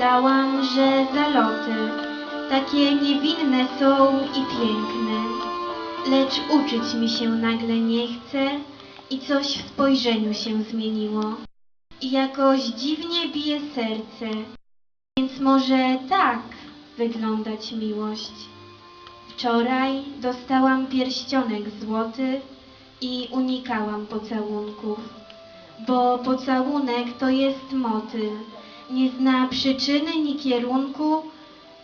Myślałam, że zaloty takie niewinne są i piękne, lecz uczyć mi się nagle nie chce i coś w spojrzeniu się zmieniło. I jakoś dziwnie bije serce, więc może tak wyglądać miłość. Wczoraj dostałam pierścionek złoty i unikałam pocałunków, bo pocałunek to jest motyl, nie zna przyczyny ni kierunku,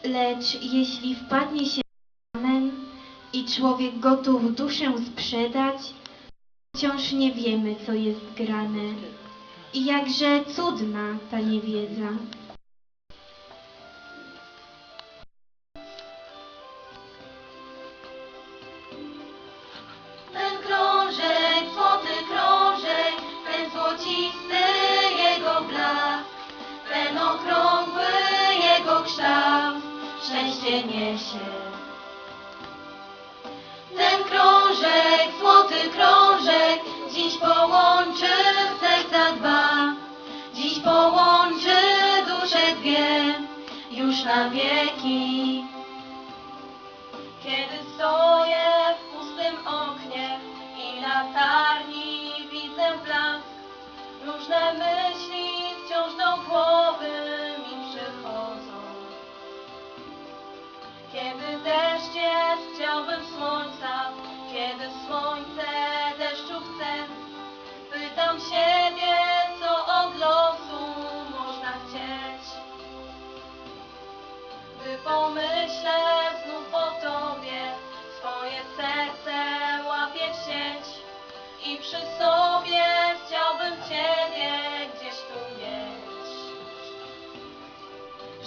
lecz jeśli wpadnie się w amen i człowiek gotów duszę sprzedać, wciąż nie wiemy, co jest grane. I jakże cudna ta niewiedza. Szczęście niesie. Ten krążek, złoty krążek, dziś połączy serca dwa, dziś połączy dusze dwie, już na wieki. Chciałbym słońca, kiedy słońce deszczu chce, pytam siebie, co od losu można chcieć. Gdy pomyślę znów o Tobie, swoje serce łapie w sieć i przy sobie chciałbym Ciebie gdzieś tu mieć.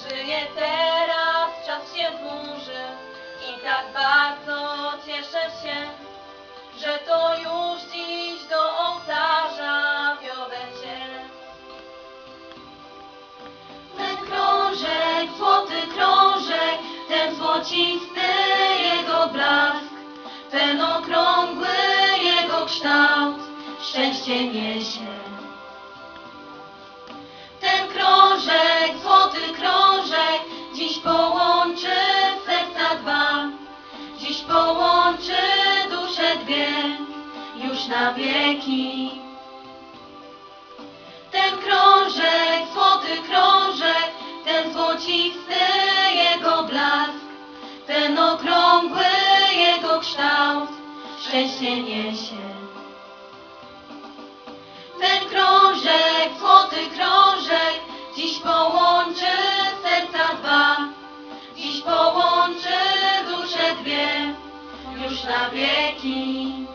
Żyję teraz, że to już dziś do ołtarza wiodę Cię. Ten krążek, złoty krążek, ten złocisty jego blask, ten okrągły jego kształt, szczęście niesie. Ten krążek, już na wieki. Ten krążek, złoty krążek, ten złocisty jego blask, ten okrągły jego kształt, szczęście niesie. Ten krążek, złoty krążek, dziś połączy serca dwa, dziś połączy dusze dwie, już na wieki.